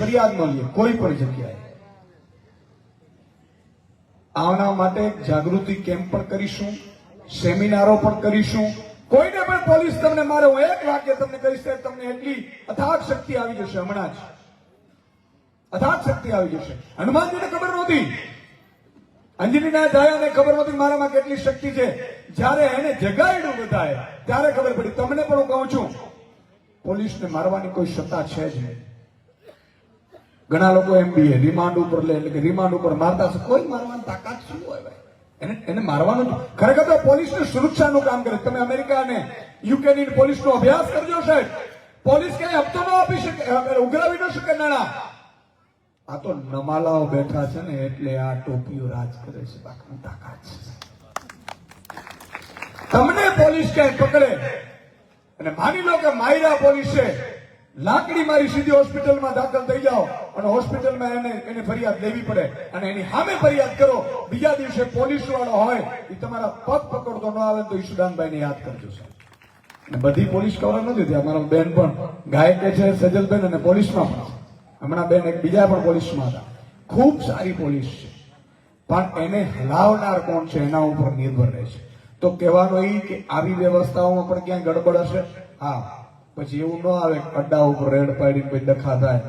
ફરિયાદ લે કોઈ પણ જગ્યાએ. આના માટે જાગૃતિ કેમ્પ પણ કરીશું, સેમિનારો પણ કરીશું. કોઈને પણ પોલીસ તમને મારે હું એક વાક્ય તમને કહીશ તમને એટલી અથાગ શક્તિ આવી જશે હમણાં જ. અથાગ શક્તિ આવી જશે. હનુમાનજીને ખબર નહોતી. અંજલિના દયાને ખબર નહોતી મારામાં કેટલી શક્તિ છે. જ્યારે એને જગાડ્યું બધાએ, ત્યારે ખબર પડી. તમને પણ હું કહું છું, પોલીસને મારવાની કોઈ સત્તા છે જ નહીં. ઘણા લોકો એમ બી રિમાન્ડ ઉપર લે, એટલે કે રિમાન્ડ ઉપર મારતા હશે. કોઈ મારવાની તાકાત શું હોય ભાઈ? એને એને મારવાનું ખરેખર તો પોલીસને સુરક્ષાનું કામ કરે. તમે અમેરિકા અને યુકે ની પોલીસનો અભ્યાસ કરજો સાહેબ. પોલીસ કઈ હપ્તો ન આપી શકે? ઉઘરાવી ન શકે નાણા આ તો નમાલાઓ બેઠા છે ને, એટલે આ ટોપીઓ રાજ કરે છે. બાકી તાકાત છે. તમને પોલીસ ક્યાંય પકડે? અને માની લો કે માયરા પોલીસે લાકડી મારી સીધી હોસ્પિટલમાં દાખલ થઈ જાઓ અને હોસ્પિટલમાં એને એને ફરિયાદ લેવી પડે. અને એની સામે ફરિયાદ કરો. બીજા દિવસે પોલીસ વાળો હોય એ તમારા પગ પકડતો ન આવે તો ઈશુદાનભાઈને યાદ કરજો, સાહેબ. બધી પોલીસ કવર નથી થયા અમારા બેન પણ ગાયકે છે, સજલબેન અને પોલીસમાં પણ હમણાં બેન એક બીજા પણ પોલીસમાં હતા. ખૂબ સારી પોલીસ છે. પણ એને હલાવનાર કોણ છે એના ઉપર નિર્ભર રહે છે. તો કહેવાનો એ કે આવી વ્યવસ્થાઓમાં પણ ક્યાંય ગડબડ હશે? હા. પછી એવું ન આવે અડ્ડા ઉપર રેડ પાડી કોઈ ડખા થાય.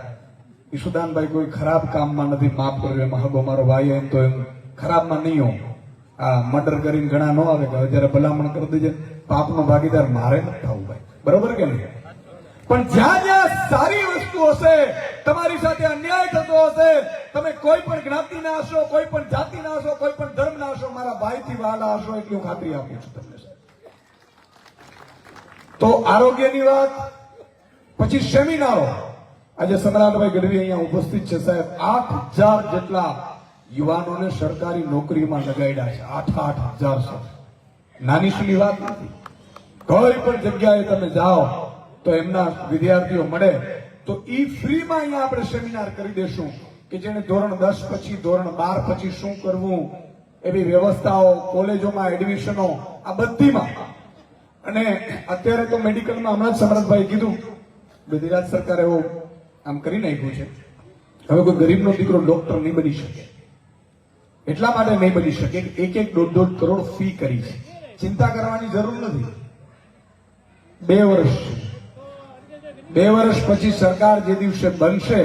ઈશુદાનભાઈ કોઈ ખરાબ કામમાં નથી, માફ કર્યું એમાં હગો મારો ભાઈ એમ તો એમ ખરાબમાં નહીં હોઉં આ મર્ડર કરીને ઘણા ન આવે કે જયારે ભલામણ કરી દેજે. પાપનો ભાગીદાર મારે નથી થવું ભાઈ બરોબર કે નહીં? પણ જ્યાં જ્યાં સારી વસ્તુ હશે, તમારી સાથે અન્યાય થતો હશે, તમે કોઈ પણ જ્ઞાતિ ના હશો, કોઈ પણ જાતિના હશો, કોઈ પણ ધર્મના હશો, મારા ભાઈ થી વાલા હશો, એટલી હું ખાતરી આપું છું તમને. તો આરોગ્યની વાત, પછી સેમિનારો. આજે સમ્રાટભાઈ ગઢવી અહીંયા ઉપસ્થિત છે સાહેબ. આઠ જેટલા યુવાનોને સરકારી નોકરીમાં લગાડ્યા છે. આઠ આઠ હજાર નાની સુની વાત નથી. કોઈ પણ જગ્યાએ તમે જાઓ તો એમના વિદ્યાર્થીઓ મળે. તો ઈ ફ્રીમાં અહીંયા આપણે સેમિનાર કરી દેશું કે જેને ધોરણ દસ પછી ધોરણ બાર પછી શું કરવું, એવી વ્યવસ્થાઓ, કોલેજોમાં એડમિશનો, આ બધીમાં. અને અત્યારે તો મેડિકલમાં હમણાં સમરથભાઈ કીધું ગુજરાત સરકાર એવો આમ કરી નાખ્યું છે. હવે કોઈ ગરીબનો દીકરો ડોક્ટર નહીં બની શકે. એટલા માટે નહીં બની શકે એક એક દોઢ દોઢ કરોડ ફી કરી છે. ચિંતા કરવાની જરૂર નથી. બે વર્ષ બે વર્ષ પછી સરકાર જે દિવસે બનશે,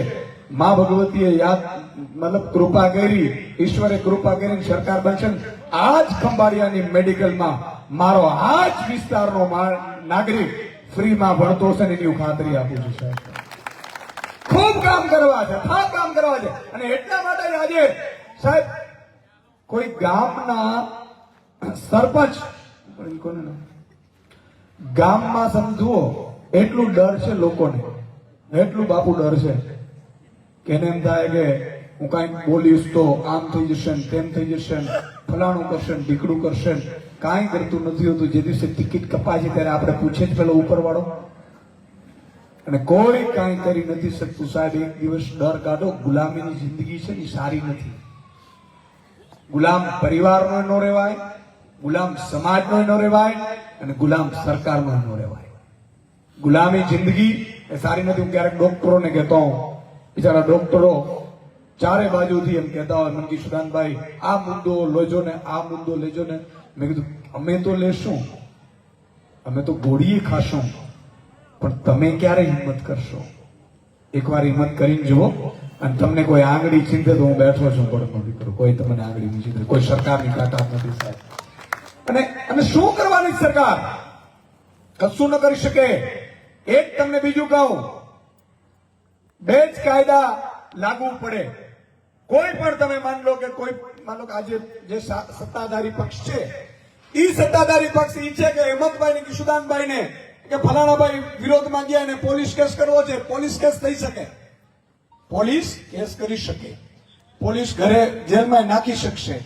મા ભગવતીએ યાદ, મતલબ કૃપા કરી, ઈશ્વરે કૃપા કરીને સરકાર બનશે આ જ ખંભાળિયાની મેડિકલમાં મારો આ જ વિસ્તારનો નાગરિક ફ્રીમાં ભણતો છે એની હું ખાતરી આપું છું, સાહેબ. ખૂબ કામ કરવા છે, થાક કામ કરવા છે. અને એટલા માટે આજે, સાહેબ, કોઈ ગામના સરપંચ ગામમાં સમજવો એટલું ડર છે લોકોને, એટલું બાપુ ડર છે કે એમ થાય કે હું કાંઈક બોલીશ તો આમ થઈ જશે તેમ થઈ જશે ફલાણું કરશે ઢીકડું કરશે કાંઈ કરતું નથી હોતું. જે દિવસે ટિકિટ કપાય ત્યારે આપણે પૂછે જ પેલો ઉપરવાળો. અને કોઈ કાંઈ કરી નથી શકતું. સાહેબ, એક દિવસ ડર કાઢો. ગુલામીની જિંદગી છે એ સારી નથી. ગુલામ પરિવારનો ન રહેવાય, ગુલામ સમાજનો ન રહેવાય અને ગુલામ સરકારનો ન રહેવાય. ગુલામી જિંદગી એ સારી નથી. હું ક્યારેક ડોક્ટરોને કહેતો હું બિચારા ડોક્ટરો ચારે બાજુથી એમ કહેતા હોય મનકી સુદાનભાઈ, આ મુદ્દો લેજો ને, આ મુદ્દો લેજો ને. મેં કીધું, અમે તો લેશું. અમે તો ગોળીએ ખાશું. પણ તમે ક્યારે હિંમત કરશો? એકવાર હિંમત કરીને જુઓ. અને તમને કોઈ આંગળી ચિંતે તો હું બેઠો છું પડતો દીકરો. કોઈ તમને આંગળી નહીં ચિંતે કોઈ સરકારની કાટા નથી, સાહેબ. અને અને શું કરવાની સરકાર? કશું ન કરી શકે. એક તમને બીજું કહું. બે જ કાયદા લાગુ પડે. કોઈ પણ તમે માન લો કે કોઈ માન કે આજે જે સત્તાધારી પક્ષ છે એ સત્તાધારી પક્ષ ઈ છે કે હેમંતભાઈ ને કિશુદાનભાઈ ને કે ફલાણાભાઈ વિરોધમાં ગયા અને પોલીસ કેસ કરવો છે, પોલીસ કેસ થઈ શકે. પોલીસ કેસ કરી શકે. પોલીસ ઘરે જેલમાં નાખી શકશે.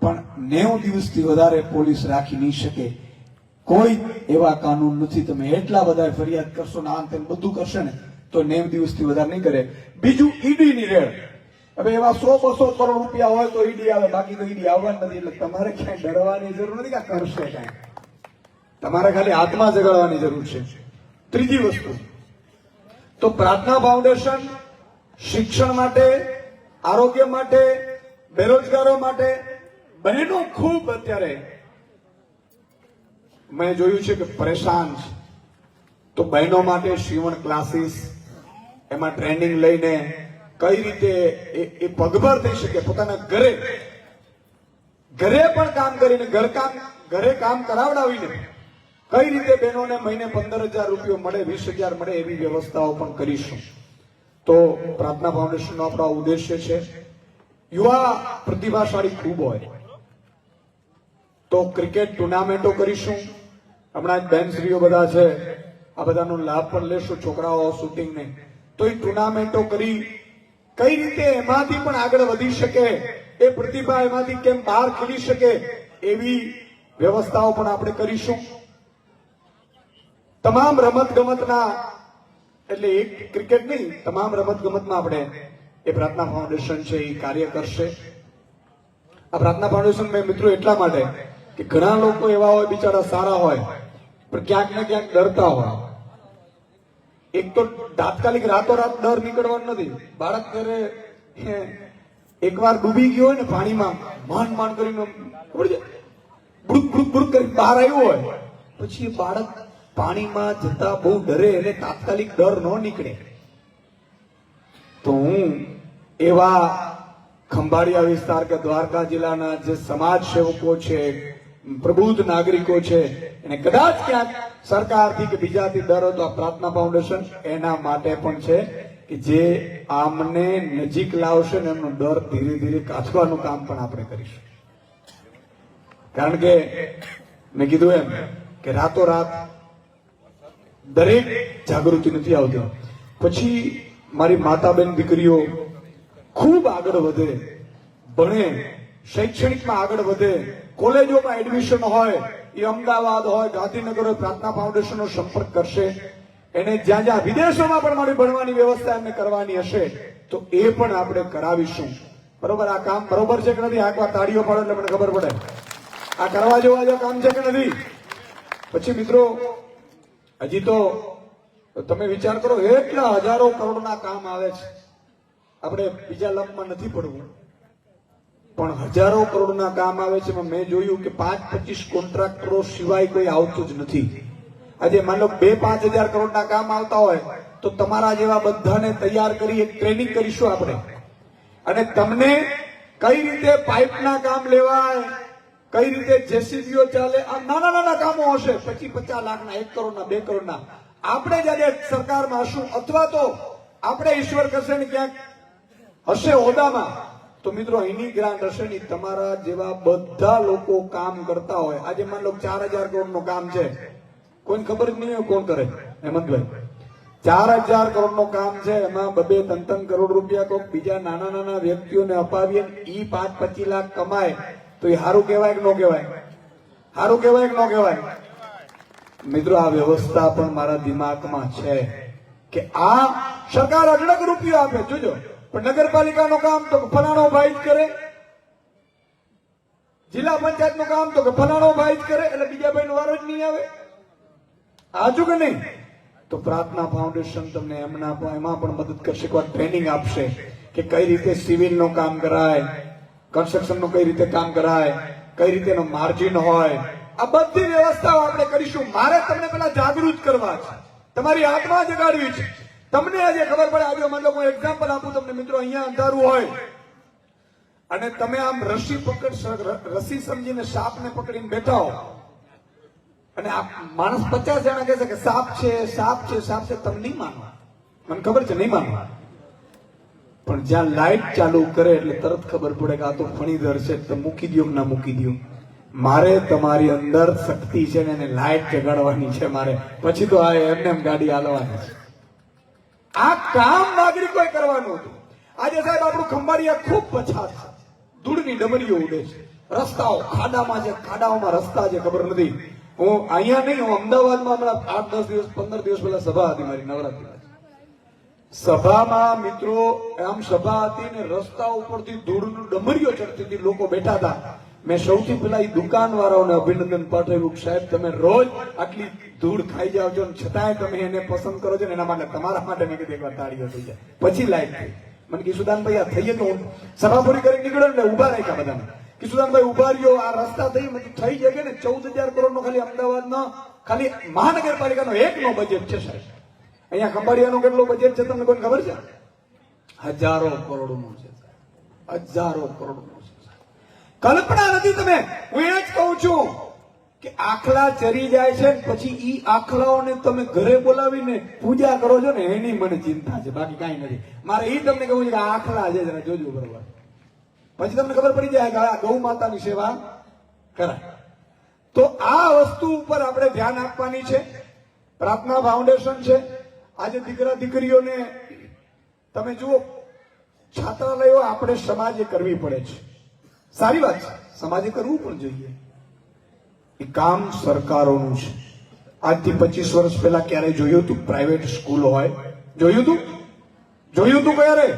પણ નેવું દિવસથી વધારે પોલીસ રાખી નહીં શકે. કોઈ એવા કાનૂન નથી. તમે એટલા બધા ફરિયાદ કરશો ને આમ તેમ બધું કરશે ને, તો નેવ દિવસથી વધારે નહીં કરે. બીજું ઈડી ની રેડ. હવે એવા સો બસો કરોડ રૂપિયા હોય તો ઈડી આવે, બાકી તો ઈડી આવવાનું નથી. એટલે તમારે ક્યાંય ડરવાની જરૂર નથી કે કરશે કાંઈ તમારે ખાલી હાથમાં જગાડવાની જરૂર છે. ત્રીજી વસ્તુ. તો પ્રાર્થના ફાઉન્ડેશન શિક્ષણ માટે, આરોગ્ય માટે, બેરોજગારો માટે બહેનો ખૂબ અત્યારે મેં જોયું છે કે પરેશાન છે. તો બહેનો માટે શિવણ ક્લાસીસ એમાં ટ્રેનિંગ લઈને કઈ રીતે એ પગભર થઈ શકે પોતાના ઘરે? ઘરે પણ કામ કરીને, ઘર કામ, ઘરે કામ કરાવડાવીને કઈ રીતે બહેનોને મહિને પંદર હજાર રૂપિયો મળે, વીસ હજાર મળે એવી વ્યવસ્થાઓ પણ કરીશું. તો પ્રાર્થના ફાઉન્ડેશનનો આપણો ઉદ્દેશ્ય છે. યુવા પ્રતિભાશાળી ખૂબ હોય. તો ક્રિકેટ ટુર્નામેન્ટો કરીશું. હમણાં બેન બેનશ્રીઓ બધા છે. આ બધાનો લાભ પણ લેશું, છોકરાઓ શૂટિંગને. તો એ ટુર્નામેન્ટો કરી કઈ રીતે એમાંથી પણ આગળ વધી શકે, એ પ્રતિભા એમાંથી કેમ બહાર ખીલી શકે, એવી વ્યવસ્થાઓ પણ આપણે કરીશું. તમામ રમત ગમતના એટલે એક ક્રિકેટ નહીં, તમામ રમત ગમતમાં આપણે એ પ્રાર્થના ફાઉન્ડેશન છે એ કાર્ય કરશે. આ પ્રાર્થના ફાઉન્ડેશન મેં મિત્રો એટલા માટે કે ઘણા લોકો એવા હોય બિચારા સારા હોય, પણ ક્યાંક ને ક્યાંક ડરતા હોય. એક તો તાત્કાલિક રાતોરાત ડર નીકળવાનો નથી. બાળક ઘરે એકવાર ડૂબી ગયો હોય ને પાણીમાં, માંડ માંડ કરીને ખબર છે, બુડુક બુડુક બહાર આવ્યું હોય, પછી બાળક પાણીમાં જતા બહુ ડરે એટલે તાત્કાલિક ડર ન નીકળે. તો હું એવા ખંભાળિયા વિસ્તાર કે દ્વારકા જિલ્લાના જે સમાજ સેવકો છે પ્રબુદ્ધ નાગરિકો છે. અને કદાચ ક્યાંક સરકારથી કે બીજાથી ડર હોય આ પ્રાર્થના ફાઉન્ડેશન એના માટે પણ છે કે જે આમને નજીક લાવશે ને એમનો ડર ધીરે ધીરે કાઢવાનું કામ પણ આપણે કરીશું. કારણ કે મેં કીધું એમ કે રાતોરાત દરેક જાગૃતિ નથી આવતી. પછી મારી માતા બેન દીકરીઓ ખૂબ આગળ વધે, ભણે શૈક્ષણિકમાં આગળ વધે, કોલેજોમાં એડમિશન હોય, એ અમદાવાદ હોય, ગાંધીનગર હોય, પ્રાર્થના ફાઉન્ડેશનનો સંપર્ક કરશે. એને જ્યાં જ્યાં વિદેશોમાં પણ મારી ભણવાની વ્યવસ્થા એમને કરવાની હશે, તો એ પણ આપણે કરાવીશું. બરોબર, આ કામ બરોબર છે કે નથી? એકવાર તાળીઓ પાડો એટલે મને ખબર પડે. આ કરવા જેવા જો કામ છે કે નથી? પછી મિત્રો, હજી તો તમે વિચાર કરો, એટલા હજારો કરોડના કામ આવે છે. આપણે બીજા લંબમાં નથી પડવું. પણ હજારો કરોડના કામ આવે છે મેં જોયું કે પાંચ પચીસ કોન્ટ્રાક્ટરો સિવાય કોઈ આવતું જ નથી. આજે માન લો બે પાંચ હજાર કરોડના કામ આવતા હોય, તો તમારા જેવા બધાને તૈયાર કરી એક ટ્રેનિંગ કરીશું આપણે. અને તમને કઈ રીતે પાઇપના કામ લેવાય, કઈ રીતે જેસીબીઓ ચાલે આ નાના નાના કામો હશે, પચીસ પચાસ લાખના, એક કરોડના, બે કરોડના. આપણે જ્યારે સરકારમાં હશું, અથવા તો આપણે ઈશ્વર કરશે ને ક્યાંક હશે હોદામાં તો મિત્રો, એની ગ્રાન્ટ હશે ને તમારા જેવા બધા લોકો કામ કરતા હોય. આજે માન લો ચાર હજાર કરોડનું કામ છે. કોઈને ખબર જ નહીં હોય કોણ કરે. હેમંતભાઈ. ચાર હજાર કરોડનું કામ છે. એમાં બબે ત્રણ ત્રણ કરોડ રૂપિયા કોઈક બીજા નાના નાના વ્યક્તિઓને અપાવીએ ઈ પાંચ પચીસ લાખ કમાય. તો એ સારું કહેવાય કે ન કહેવાય? સારું કહેવાય કે ન કહેવાય? મિત્રો, આ વ્યવસ્થા પણ મારા દિમાગમાં છે કે આ સરકાર અઢળક રૂપિયો આપે. જોજો. પણ નગરપાલિકાનું કામ તો ફલાણો ભાઈ જ કરે. જિલ્લા પંચાયતનું કામ તો કે ફલાણો ભાઈ જ કરે, એટલે બીજા ભાઈનો વારો જ નહીં આવે. આજુ કે નહીં? તો પ્રાર્થના ફાઉન્ડેશન તમને એમના એમાં પણ મદદ કરશે. એકવાર ટ્રેનિંગ આપશે કે કઈ રીતે સિવિલનું કામ કરાય કન્સ્ટ્રક્શનનું કઈ રીતે કામ કરાય, કઈ રીતે એનો માર્જિન હોય. આ બધી વ્યવસ્થાઓ આપણે કરીશું. મારે તમને પેલા જાગૃત કરવા છે. તમારી આત્મા જગાડવી છે. તમને આજે ખબર પડે આવ્યો મતલબ હું એક્ઝામ્પલ આપું તમને, મિત્રો, અહીંયા અંધારું હોય. અને તમે આમ રસી પકડ રસી સમજીને સાપને પકડીને બેઠા હો. અને માણસ પચાસ જણા કહે છે કે સાપ છે સાપ છે સાપ છે, તમે નહીં માનવા મને ખબર છે, નહીં માનવા પણ જ્યાં લાઈટ ચાલુ કરે એટલે તરત ખબર પડે કે આ તો ફણીધર છે, તો મૂકી દો ના મૂકી દો મારે તમારી અંદર શક્તિ છે ને એને લાઈટ જગાડવાની છે મારે. પછી તો આ એમને એમ ગાડી હાલવાની છે. આ કામ નાગરિકોએ કરવાનું હતું. આજે સાહેબ આપણું ખંભાળિયા ખૂબ પછાત છે. ધૂળની ડમરીઓ ઉડે છે. રસ્તાઓ, ખાડામાં છે, ખાડાઓમાં રસ્તા છે, ખબર નથી. હું અહીંયા નહીં, હું અમદાવાદમાં હમણાં આઠ, દસ દિવસ, પંદર દિવસ પહેલા સભા હતી મારી, નવરાત્રી સભામાં મિત્રો, આમ સભા હતી ને રસ્તા ઉપરથી ધૂળનું ડમરીઓ ચડતી હતી, લોકો બેઠા હતા. મેં સૌથી પહેલા એ દુકાન વાળાઓને અભિનંદન પાઠવ્યું સાહેબ, તમે રોજ આટલી ધૂળ ખાઈ જાવ છો છતાંય તમે એને પસંદ કરો છો ને એના માટે તમારા માટે મેં કીધું એકવાર તાળીઓ થઈ જાય. પછી લાઈટ થઈ. મને કિશુદાનભાઈ આ થઈએ તો હું સભા પૂરી કરી નીકળ્યો ને ઊભા રાખ્યા બધાને. કિશુદાનભાઈ ઊભા રહ્યો. આ રસ્તા થઈ મને થઈ જાય ને ચૌદ હજાર કરોડ નો ખાલી અમદાવાદનો, ખાલી મહાનગરપાલિકાનો એક નો બજેટ છે સાહેબ. અહીંયા ખંભાળિયાનું કેટલું બજેટ છે તમને કોઈ ખબર છે? હજારો કરોડનું છે હજારો કરોડનું છે કલ્પના નથી તમે. હું એ જ કહું છું. કે આખલા ચરી જાય છે પછી ઈ આખલાઓને તમે ઘરે બોલાવીને પૂજા કરો છો ને, એની મને ચિંતા છે, બાકી કાંઈ નથી. મારે ઈ તમને કહું છે કે આખલા છે, જરા જોજો બરોબર. પછી તમને ખબર પડી જાય કે આ ગૌ માતાની સેવા કરાય. તો આ વસ્તુ ઉપર આપણે ધ્યાન આપવાની છે, પ્રાર્થના ફાઉન્ડેશન છે. આજે દીકરા દીકરીઓને તમે જુઓ, છાત્રાલયો આપણે સમાજે કરવી પડે છે. સારી વાત છે, સમાજે કરવું પણ જોઈએ. કામ સરકારોનું છે. આજથી પચીસ વર્ષ પહેલા ક્યારે જોયું હતું પ્રાઇવેટ સ્કૂલ હોય? જોયું હતું? જોયું હતું ક્યારે?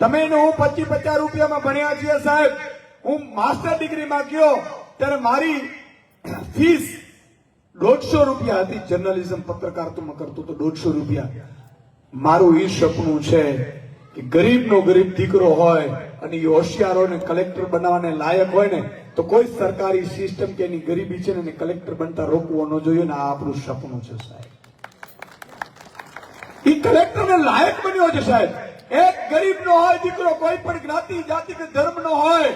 તમે હું પચીસ પચાસ રૂપિયામાં ભણ્યા છીએ સાહેબ. હું માસ્ટર ડિગ્રીમાં ગયો, ત્યારે મારી ફીસ દોઢસો રૂપિયા હતી. જર્નલિઝમ પત્રકારત્વમાં કરતો તો દોઢસો રૂપિયા. મારું એ સપનું છે કે ગરીબનો ગરીબ દીકરો હોય અને એ હોશિયાર ને કલેક્ટર બનાવવાને લાયક હોય ને તો કોઈ સરકારી સિસ્ટમ કે એની ગરીબી છે ને કલેક્ટર બનતા રોકવો ન જોઈએ ને આ આપણું સપનું છે સાહેબ. એ કલેક્ટરને લાયક બન્યો છે સાહેબ. એક ગરીબનો હોય, દીકરો કોઈ પણ જ્ઞાતિ, જાતિ કે ધર્મનો હોય,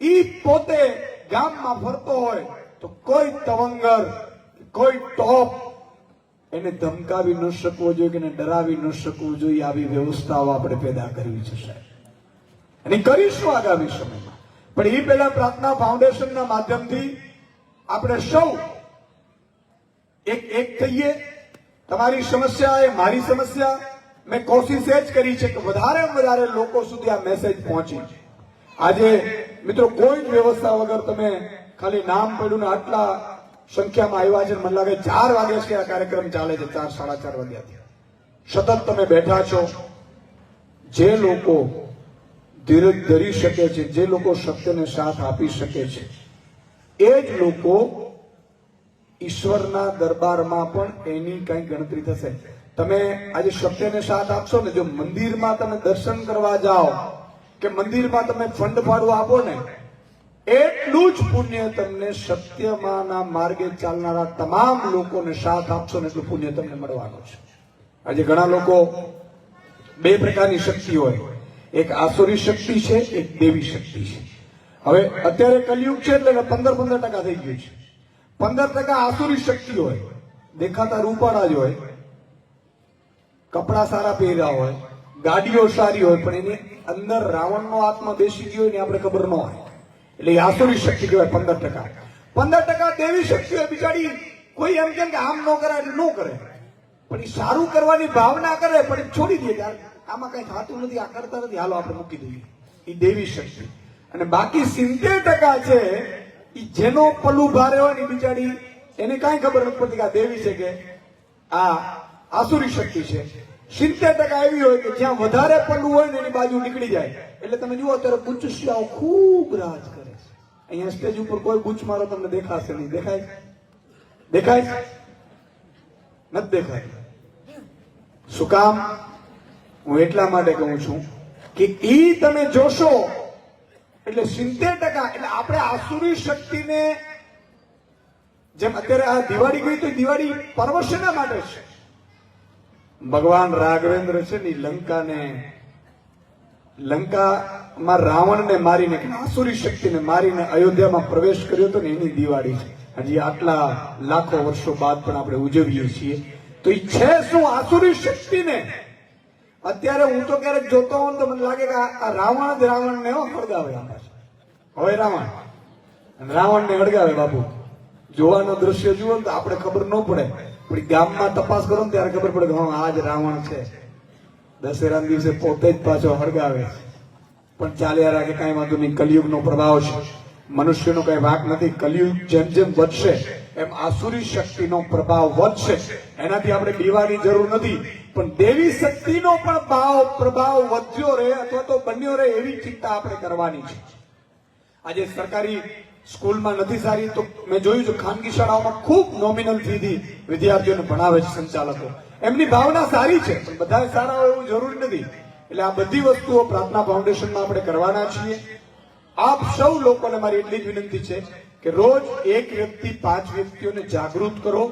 ઈ પોતે ગામમાં ફરતો હોય તો કોઈ તવંગર, કોઈ ટોપ એને ધમકાવી ન શકવો જોઈએ કે એને ડરાવી ન શકવું જોઈએ. આવી વ્યવસ્થાઓ આપણે પેદા કરવી છે સાહેબ. અને કરીશું આગામી સમયમાં પણ એ પહેલા પ્રાર્થના ફાઉન્ડેશનના માધ્યમથી આપણે સૌ એક એક થઈએ. તમારી સમસ્યા એ મારી સમસ્યા. મેં કોશિશ એ જ કરી છે કે વધારે વધારે લોકો સુધી આ મેસેજ પહોંચી. આજે, મિત્રો, કોઈ જ વ્યવસ્થા વગર તમે ખાલી નામ પડ્યું ને આટલા સંખ્યામાં આવ્યા છે મને લાગે ચાર વાગ્યા છે આ કાર્યક્રમ ચાલે છે, ચાર, સાડા ચાર વાગ્યાથી. સતત તમે બેઠા છો. જે લોકો ધીરજ ધરી શકે છે, જે લોકો સત્યને સાથ આપી શકે છે. એ જ લોકો ઈશ્વરના દરબારમાં પણ એની કઈ ગણતરી થશે. તમે આજે સત્યને સાથ આપશો ને, જો મંદિરમાં તમે દર્શન કરવા જાઓ, કે મંદિરમાં તમે ફંડ ફાળો આપો ને, એટલું જ પુણ્ય તમને સત્યમાંના માર્ગે ચાલનારા તમામ લોકોને સાથ આપશો ને, એટલું પુણ્ય તમને મળવાનું છે. આજે ઘણા લોકો બે પ્રકારની શક્તિ હોય. એક આસુરી શક્તિ છે, એક દેવી શક્તિ છે. હવે અત્યારે કલયુગ છે એટલે પંદર પંદર ટકા થઈ ગયું છે. પંદર ટકા આસુરી શક્તિ હોય, દેખાતા રૂપાળા જ હોય, કપડા સારા પહેર્યા હોય, ગાડીઓ સારી હોય, પણ એની અંદર રાવણનો આત્મા બેસી ગયો હોય ને આપણે ખબર ન હોય. એટલે આસુરી શક્તિ કહેવાય પંદર ટકા. પંદર ટકા દેવી શક્તિ હોય બિચારી, કોઈ એમ કેમ કે આમ ન કરાય એટલે ન કરે. પણ એ સારું કરવાની ભાવના કરે, પણ છોડી દે આ- આમાં કઈ થતું નથી, આ કરતા નથી. હાલો, આપણે મૂકી દઈએ. એ દેવી શક્તિ. અને બાકી સિત્તેર ટકા છે એ જેનો પલ્લું ભારે હોય ને બિચારી, એને કાંઈ ખબર નથી કે આ દેવી છે કે આ આસુરી શક્તિ છે. સિત્તેર ટકા એવી હોય કે જ્યાં વધારે પલ્લું હોય ને એની બાજુ નીકળી જાય. એટલે તમે જુઓ, અત્યારે બુચશિયાઓ ખૂબ રાજ કરે છે. અહીંયા સ્ટેજ ઉપર કોઈ બુચ મારો તમને દેખાશે નહીં. દેખાય? દેખાય? નથી દેખાય શું કામ? હું એટલા માટે કહું છું કે એ તમે જોશો, એટલે સિત્તેર ટકા, એટલે આપણે આસુરી શક્તિને જેમ અત્યારે આ દિવાળી ગઈ તો દિવાળી પર્વ શેના માટે છે. ભગવાન રાઘવેન્દ્ર છે ને લંકાને, લંકામાં રાવણને મારીને આસુરી શક્તિને મારીને અયોધ્યામાં પ્રવેશ કર્યો હતો ને એની દિવાળી છે. હજી આટલા લાખો વર્ષો બાદ પણ આપણે ઉજવીએ છીએ. તો એ છે શું આસુરી શક્તિને? અત્યારે હું તો ક્યારેક જોતો હોઉં તો મને લાગે કે આ રાવણ જ રાવણ ને હળગાવે. હવે રાવણ. રાવણ રાવણને હળગાવે બાપુ. જોવાનું દ્રશ્ય જુઓ ને તો આપણે ખબર ન પડે. પણ ગામમાં તપાસ કરો ને ત્યારે ખબર પડે કે હા આજ રાવણ છે. દશેરા દિવસે પોતે જ પાછો હળગાવે પણ ચાલ્યા રાખે કાંઈ વાંધો નહીં. કલયુગનો પ્રભાવ છે. મનુષ્યનો કઈ વાક નથી. કલયુગ જેમ જેમ વધશે, એમ આસુરી શક્તિનો પ્રભાવ વધશે. એનાથી આપણે બીવાની જરૂર નથી. પણ દેવી શક્તિનો પણ ભાવ, પ્રભાવ વધ્યો રહે અથવા તો બન્યો રહે એવી ચિંતા આપણે કરવાની છે. આજે સરકારી સ્કૂલમાં નથી સારી તો મેં જોયું છે ખાનગી શાળાઓમાં ખૂબ નોમિનલ ફીથી વિદ્યાર્થીઓને ભણાવે છે સંચાલકો. એમની ભાવના સારી છે, પણ બધા સારા હોય એવું જરૂરી નથી. એટલે આ બધી વસ્તુઓ પ્રાર્થના ફાઉન્ડેશનમાં આપણે કરવાના છીએ. આપ સૌ લોકોને મારી એટલી જ વિનંતી છે કે રોજ એક વ્યક્તિ પાંચ વ્યક્તિઓને જાગૃત કરો.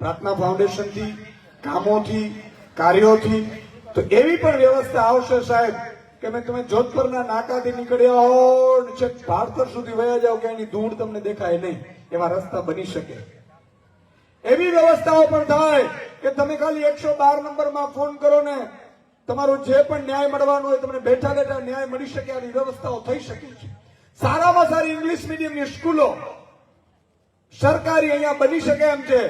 પ્રાર્થના ફાઉન્ડેશનથી, કામોથી કાર્યોથી તો એવી પણ વ્યવસ્થા આવશે સાહેબ કે મેં તમે જોધપુરના નાકાથી નીકળ્યા હો છેક ભારતર સુધી વયા જાઓ કે એની ધૂળ તમને દેખાય નહીં, એવા રસ્તા બની શકે. એવી વ્યવસ્થાઓ પણ થાય કે તમે ખાલી એકસો બાર નંબરમાં ફોન કરો ને, તમારો જે પણ ન્યાય મળવાનો હોય તમને બેઠા બેઠા ન્યાય મળી શકે, આવી વ્યવસ્થાઓ થઈ શકે છે. સારામાં સારી ઇંગ્લિશ મીડિયમની સ્કૂલો સરકારી અહીંયા બની શકે એમ છે.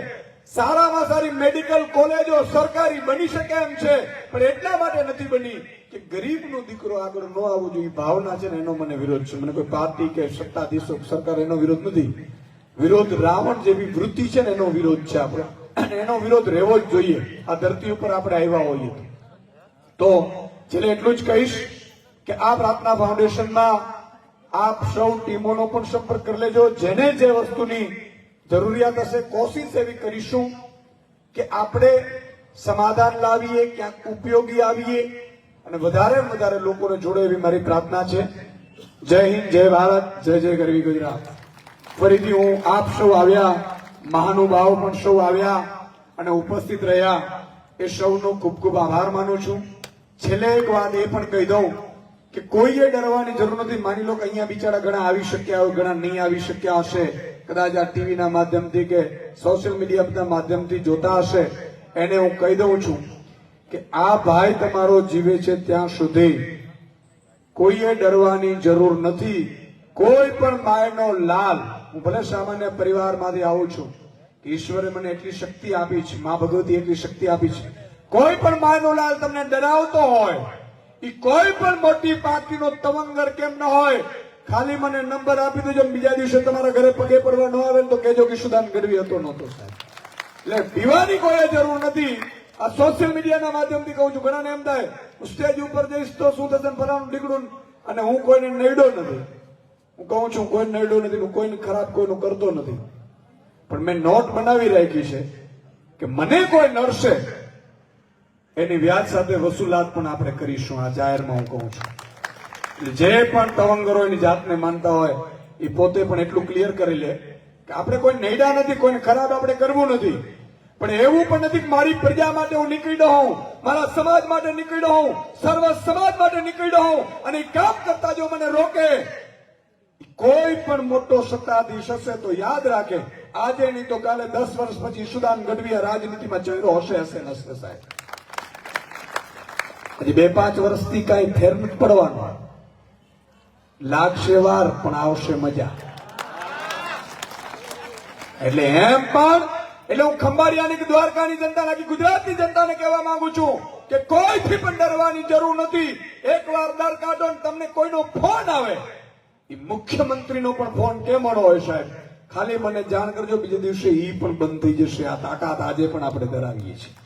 સારામાં સારી મેડિકલ કોલેજો સરકારી બની શકે એમ છે, પણ એટલા માટે નથી બની કે ગરીબનો દીકરો આગળ ન આવવો જોઈએ. ભાવના છે ને એનો મને વિરોધ છે. મને કોઈ પાર્ટી કે સત્તાધીશો સરકાર એનો વિરોધ નથી. વિરોધ રાવણ જેવી વૃત્તિ છે ને એનો વિરોધ છે આપણો. અને એનો વિરોધ રહેવો જ જોઈએ. આ ધરતી ઉપર આપણે આવ્યા હોઈએ તો. છેલ્લે એટલું જ કહીશ કે આ પ્રાર્થના ફાઉન્ડેશનમાં આપ સૌ ટીમોનો પણ સંપર્ક કરી લેજો. જેને જે વસ્તુની જરૂરિયાત હશે, કોશિશ એવી કરીશું કે આપણે સમાધાન લાવીએ, ક્યાંક ઉપયોગી આવીએ અને વધારે વધારે લોકોને જોડે એવી મારી પ્રાર્થના છે. જય હિન્દ, જય ભારત, જય જય ગરવી ગુજરાત. ફરીથી હું આપ સૌ આવ્યા, મહાનુભાવો પણ સૌ આવ્યા અને ઉપસ્થિત રહ્યા. એ સૌનો ખૂબ ખૂબ આભાર માનું છું. છેલ્લે એક વાત એ પણ કહી દઉં કે કોઈએ ડરવાની જરૂર નથી. માની લો કે અહીંયા બિચારા ઘણા આવી શક્યા હોય, ઘણા નહીં આવી શક્યા હશે. કદાચ આ ટીવીના માધ્યમથી કે સોશિયલ મીડિયાના માધ્યમથી જોતા હશે, એને હું કહી દઉં છું કે આ ભાઈ તમારો જીવે છે ત્યાં સુધી. કોઈએ ડરવાની જરૂર નથી. કોઈ પણ માયનો લાલ, હું ભલે સામાન્ય પરિવારમાંથી આવું છું ઈશ્વરે મને એટલી શક્તિ આપી છે, મા ભગવતી એટલી શક્તિ આપી છે. કોઈ પણ માયનો લાલ તમને ડરાવતો હોય એ કોઈ પણ મોટી પાર્ટીનો તવંગર કેમ ન હોય ખાલી મને નંબર આપી દેજો બીજા દિવસે તમારા ઘરે પગે પડવા ન આવે તો કેજો કે સુદાન ગઢવી હતો નહોતો સાહેબ. એટલે પીવાની કોઈ જરૂર નથી. આ સોશિયલ મીડિયાના માધ્યમથી કહું છું, ઘણાને એમ થાય સ્ટેજ ઉપર જઈશ તો શું થશે ને નીકળું અને હું કોઈને નડ્યો નથી. હું કહું છું કોઈ નડ્યો નથી હું કોઈને ખરાબ કોઈનું કરતો નથી. પણ મેં નોટ બનાવી રાખી છે કે મને કોઈ નડશે. એની વ્યાજ સાથે વસૂલાત પણ આપણે કરીશું. આ જાહેરમાં હું કહું છું. જે પણ તવંગરો એની જાતને માનતા હોય, એ પોતે પણ એટલું ક્લિયર કરી લે કે આપણે કોઈ નૈડા નથી, કોઈને ખરાબ આપણે કરવું નથી. પણ એવું પણ નથી કે મારી પ્રજા માટે હું નીકળ્યો હોઉં મારા સમાજ માટે નીકળ્યો હોઉં સર્વ સમાજ માટે નીકળ્યો હોઉં અને કામ કરતા જો મને રોકે કોઈ પણ મોટો સત્તાધીશ હશે તો યાદ રાખે. આજે નહીં તો કાલે દસ વર્ષ પછી સુદાન ગઢવી રાજનીતિમાં ચહેરો હશે હશે નશે સાહેબ. હજી બે પાંચ વર્ષથી કઈ ફેર નથી પડવાનો. લાગશે વાર પણ આવશે મજા. એટલે એમ પણ, એટલે હું ખંભાળિયાની દ્વારકાની જનતા આખી ગુજરાતની જનતાને કહેવા માંગુ છું કે કોઈથી પણ ડરવાની જરૂર નથી. એકવાર ડર કાઢો તમને કોઈનો ફોન આવે. એ મુખ્યમંત્રીનો પણ ફોન કેમ મળો હોય સાહેબ? ખાલી મને જાણ કરજો, બીજે દિવસે એ પણ બંધ થઈ જશે. આ તાકાત આજે પણ આપણે ધરાવીએ છીએ.